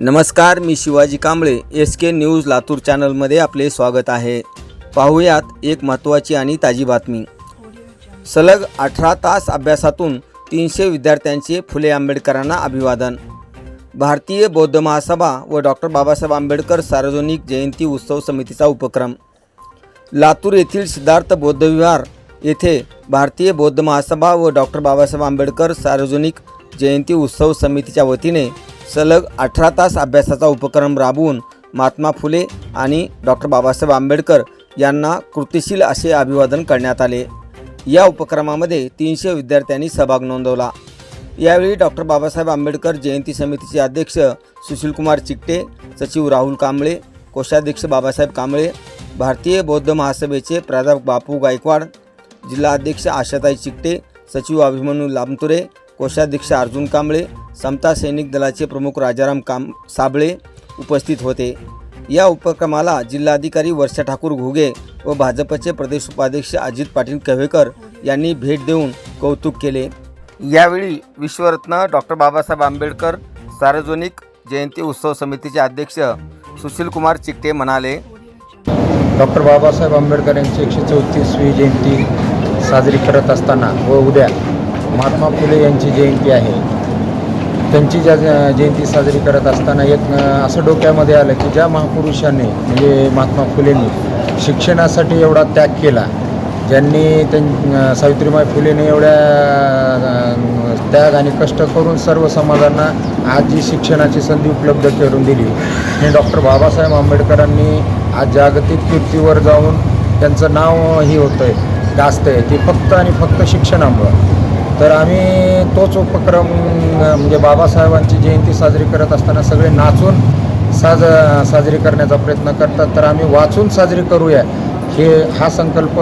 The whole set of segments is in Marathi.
नमस्कार मी Shivaji Kamble S K news Latur चॅनलमध्ये आपले स्वागत आहे. पाहुयात एक महत्त्वाची आणि ताजी बातमी. सलग अठरा तास अभ्यासातून तीनशे विद्यार्थ्यांचे फुले आंबेडकरांना अभिवादन. भारतीय बौद्ध महासभा व डॉक्टर बाबासाहेब आंबेडकर सार्वजनिक जयंती उत्सव समितीचा उपक्रम. लातूर येथील सिद्धार्थ बौद्ध विहार येथे भारतीय बौद्ध महासभा व डॉक्टर बाबासाहेब आंबेडकर सार्वजनिक जयंती उत्सव समितीच्या वतीने सलग अठरा तास अभ्यासाचा उपक्रम राबवून महात्मा फुले आणि डॉक्टर बाबासाहेब आंबेडकर यांना कृतिशील असे अभिवादन करण्यात आले. या उपक्रमामध्ये तीनशे विद्यार्थ्यांनी सहभाग नोंदवला. यावेळी डॉक्टर बाबासाहेब आंबेडकर जयंती समितीचे अध्यक्ष सुशीलकुमार चिकटे सचिव राहुल कांबळे कोषाध्यक्ष बाबासाहेब कांबळे भारतीय बौद्ध महासभेचे प्राध्यापक बापू गायकवाड जिल्हा अध्यक्ष आशाताई चिकटे सचिव अभिमन्यू लामतुरे कोषाध्यक्ष अर्जुन कांबळे समता सैनिक दलाचे प्रमुख राजाराम काम साबळे उपस्थित होते. या उपक्रमाला जिल्हाधिकारी वर्षा ठाकूर घुगे व भाजपचे प्रदेश उपाध्यक्ष अजित पाटील कव्हेकर यांनी भेट देऊन कौतुक केले. यावेळी विश्वरत्न डॉक्टर बाबासाहेब आंबेडकर सार्वजनिक जयंती उत्सव समितीचे अध्यक्ष सुशीलकुमार चिकटे म्हणाले डॉक्टर बाबासाहेब आंबेडकर यांची एकशे चौतीसवी जयंती साजरी करत असताना व उद्या महात्मा फुले यांची जयंती आहे. त्यांची ज्या जयंती साजरी करत असताना एक असं डोक्यामध्ये आलं की ज्या महापुरुषांनी म्हणजे महात्मा फुलेंनी शिक्षणासाठी एवढा त्याग केला ज्यांनी त्यां सावित्रीबाई फुलेने एवढ्या त्याग आणि कष्ट करून सर्व समाजांना आज जी शिक्षणाची संधी उपलब्ध करून दिली आणि डॉक्टर बाबासाहेब आंबेडकरांनी आज जागतिक कीर्तीवर जाऊन त्यांचं नाव ही होतं आहे गाजतं आहे ते फक्त आणि फक्त शिक्षणामुळं. तर आम्ही तोच उपक्रम म्हणजे बाबासाहेबांची जयंती साजरी करत असताना सगळे नाचून साज साजरी करण्याचा प्रयत्न करतात. तर आम्ही वाचून साजरी करूया. हे हा संकल्प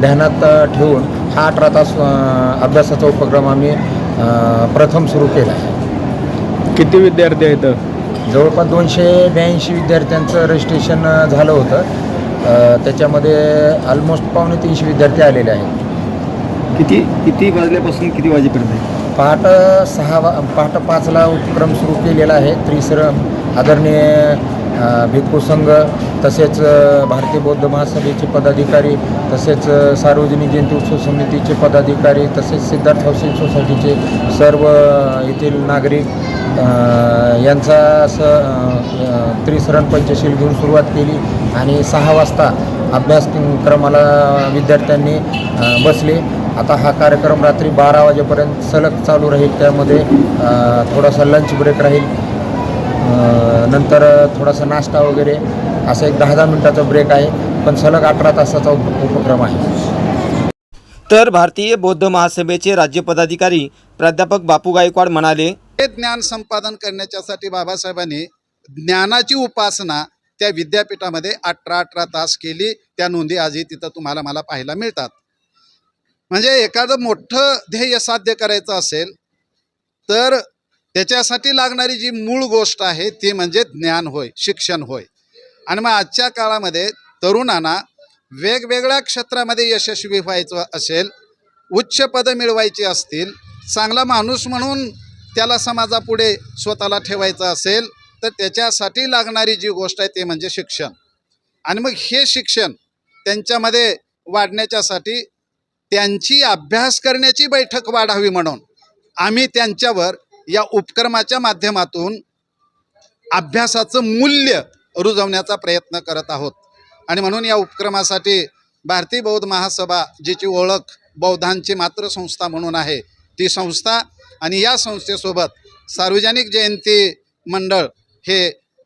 ध्यानात ठेवून हा अठरा तास अभ्यासाचा उपक्रम आम्ही प्रथम सुरू केला आहे. किती विद्यार्थी आहेत? जवळपास दोनशे ब्याऐंशी विद्यार्थ्यांचं रजिस्ट्रेशन झालं होतं. त्याच्यामध्ये ऑलमोस्ट पावणे तीनशे विद्यार्थी आलेले आहेत. किती किती वाजल्यापासून किती वाजेपर्यंत पहाट सहा वा पहाट पाचला उपक्रम सुरू केलेला आहे. त्रिश्रम आदरणीय अ, भिक्खू संघ तसेच अ, भारतीय बौद्ध महासभेचे पदाधिकारी तसेच अ, सार्वजनिक जयंती उत्सव समितीचे पदाधिकारी तसेच सिद्धार्थ हाऊसिंग सोसायटीचे सर्व अ, येथील नागरिक अ, यांचा असं त्रिसरण पंचशील घेऊन सुरुवात केली आणि सहा वाजता अभ्यासक्रमाला विद्यार्थ्यांनी अ, बसले. आता हा कार्यक्रम रात्री बारा वाजेपर्यंत सलग चालू राहील. त्यामध्ये थोडासा लंच ब्रेक राहील. नंतर थोडासा नाश्ता वगैरे. असं एक दहा दहा मिनटाचा ब्रेक आहे. पण सलग अठरा तासाचा उप उपक्रम आहे. तर भारतीय बौद्ध महासभेचे राज्य पदाधिकारी प्राध्यापक बापू गायकवाड म्हणाले हे ज्ञान संपादन करण्याच्यासाठी बाबासाहेबांनी ज्ञानाची उपासना त्या विद्यापीठामध्ये अठरा अठरा तास केली. त्या नोंदी आजही तिथं तुम्हाला मला पाहायला मिळतात. म्हणजे एखादं मोठं ध्येय साध्य करायचं असेल तर त्याच्यासाठी लागणारी जी मूळ गोष्ट आहे ती म्हणजे ज्ञान होय शिक्षण होय. आणि मग आजच्या काळामध्ये तरुणांना वेगवेगळ्या क्षेत्रामध्ये यशस्वी व्हायचं असेल उच्च पदं मिळवायची असतील चांगला माणूस म्हणून त्याला समाजापुढे स्वतःला ठेवायचं असेल तर त्याच्यासाठी लागणारी जी गोष्ट आहे ते म्हणजे शिक्षण. आणि मग हे शिक्षण त्यांच्यामध्ये वाढण्याच्यासाठी त्यांची अभ्यास करण्याची बैठक वाढावी म्हणून आम्ही त्यांच्यावर या उपक्रमाच्या माध्यमातून अभ्यासाचं मूल्य रुजवण्याचा प्रयत्न करत आहोत. आणि म्हणून या उपक्रमासाठी भारतीय बौद्ध महासभा जिची ओळख बौद्धांची मातृसंस्था म्हणून आहे ती संस्था आणि या संस्थेसोबत सार्वजनिक जयंती मंडळ हे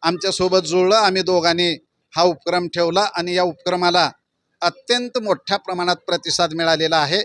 आमच्यासोबत जुळलं. आम्ही दोघांनी हा उपक्रम ठेवला आणि या उपक्रमाला अत्यंत मोठ्या प्रमाणात प्रतिसाद मिळालेला आहे.